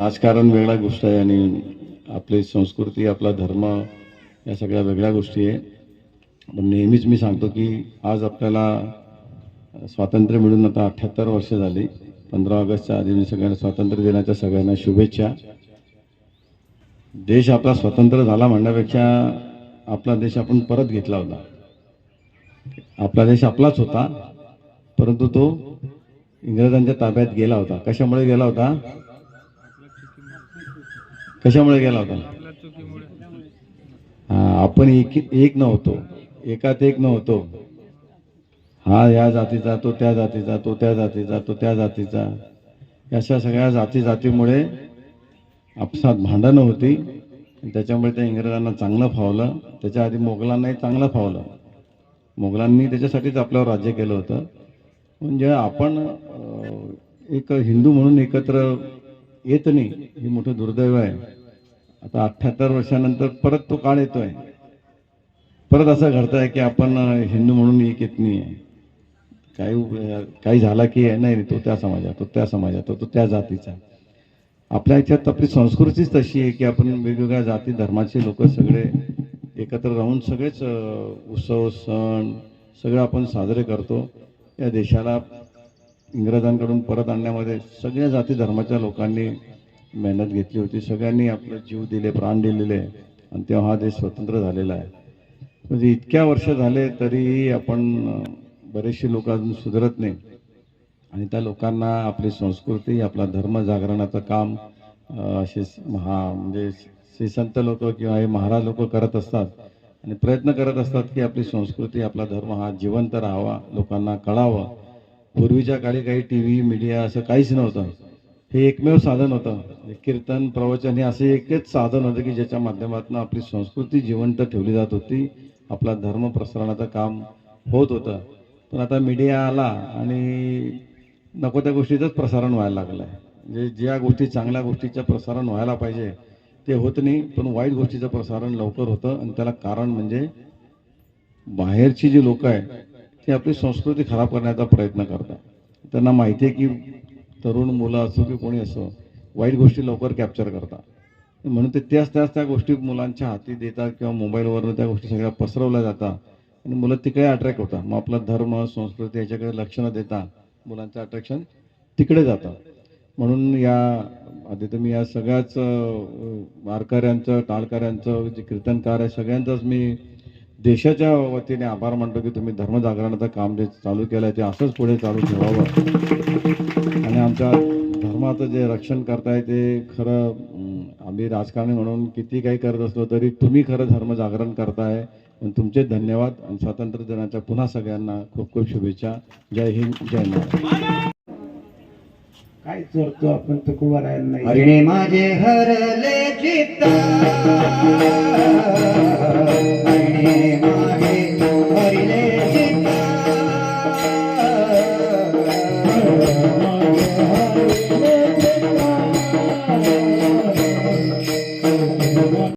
राजकारण वेगळा गोष्ट आहे आणि आपली संस्कृती आपला धर्म या सगळ्या वेगळ्या गोष्टी आहे. पण नेहमीच मी सांगतो की आज आपल्याला स्वातंत्र्य मिळून आता अठ्ठ्याहत्तर वर्ष झाली. पंधरा ऑगस्टच्या आधी मी सगळ्यांना स्वातंत्र्य दिनाच्या सगळ्यांना शुभेच्छा. देश आपला स्वतंत्र झाला म्हणण्यापेक्षा आपला देश आपण परत घेतला होता. आपला देश आपलाच होता परंतु तो इंग्रजांच्या ताब्यात गेला होता. कशामुळे गेला होता? कशामुळे गेला होता? हा आपण एक एक नव्हतो. एकात एक नव्हतो. हा या जातीचा तो त्या जातीचा तो त्या जातीचा तो त्या जातीचा. अशा सगळ्या जाती जातीमुळे आपसात भांडणं होती. त्याच्यामुळे त्या इंग्रजांना चांगलं फावलं. त्याच्या आधी मोगलांनाही चांगलं फावलं. मोगलांनी त्याच्यासाठीच आपल्यावर राज्य केलं होतं. म्हणजे आपण एक हिंदू म्हणून एकत्र येत नाही. हे मोठं दुर्दैव आहे. आता अठ्ठ्याहत्तर वर्षानंतर परत तो काळ येतोय. परत असं घडतंय की आपण हिंदू म्हणून एक येत नाही आहे काही काही झाला की नाही नाही, तो त्या समाजात तो त्या समाजात तो त्या जातीचा. आपल्या ह्याच्यात आपली संस्कृतीच तशी आहे की आपण वेगवेगळ्या जाती धर्माचे लोक सगळे एकत्र राहून सगळेच उत्सव सण सगळं आपण साजरे करतो. या देशाला इंग्रजांकडून परत आणण्यामध्ये सगळ्या जाती धर्माच्या लोकांनी मेहनत घेतली होती. सगळ्यांनी आपले जीव दिले प्राण दिलेले. आणि तेव्हा हा देश स्वतंत्र झालेला आहे. म्हणजे इतक्या वर्ष झाले तरीही आपण बरेचसे लोक अजून सुधरत नाही. आणि त्या लोकांना आपली संस्कृती आपला धर्म जागरणाचं काम असे हा महा म्हणजे श्री संत लोक किंवा हे महाराज लोक करत असतात. आणि प्रयत्न करत असतात की आपली संस्कृती आपला धर्म हा जिवंत राहावा लोकांना कळावं. पूर्वीच्या काळी काही टी व्ही मीडिया असं काहीच नव्हतं. हे एकमेव साधन होतं. कीर्तन प्रवचन हे असं एकच साधन होतं की ज्याच्या माध्यमातून आपली संस्कृती जिवंत ठेवली जात होती. आपला धर्म प्रसारणाचं काम होत होतं. पण आता मीडिया आला आणि नको त्या गोष्टीचंच प्रसारण व्हायला लागलं आहे म्हणजे ज्या गोष्टी चांगल्या गोष्टीचं प्रसारण व्हायला पाहिजे ते होत नाही. पण वाईट गोष्टीचं प्रसारण लवकर होतं. आणि त्याला कारण म्हणजे बाहेरची जी लोक आहेत ती आपली संस्कृती खराब करण्याचा प्रयत्न करतात. त्यांना माहिती आहे की तरुण मुलं असो की कोणी असो वाईट गोष्टी लवकर कॅप्चर करतात. म्हणून ते त्याच त्याच त्या गोष्टी मुलांच्या हाती देतात किंवा मोबाईलवरनं त्या गोष्टी सगळ्या पसरवल्या जातात. आणि मुलं तिकडे अट्रॅक्ट होतात. मग आपला धर्म संस्कृती याच्याकडे लक्ष न देता मुलांचं अट्रॅक्शन तिकडे जातं. म्हणून या आधी तर मी या सगळ्याच वारकऱ्यांचं टाळकऱ्यांचं जे कीर्तनकार आहे सगळ्यांचंच मी देशाच्या वतीने आभार मानतो की तुम्ही धर्मजागरणाचं काम जे चालू केलं आहे ते असंच पुढे चालू ठेवावं. आणि आमच्या धर्माचं जे रक्षण करताय ते खरं आम्ही राजकारणी म्हणून किती काही करत असलो तरी तुम्ही खरं धर्म जागरण करताय. पण तुमचे धन्यवाद आणि स्वातंत्र्य दिनाच्या पुन्हा सगळ्यांना खूप खूप शुभेच्छा. जय हिंद जय महाराज काय चोरतो आपण नाही. हरिणे माझे हरले चित्त.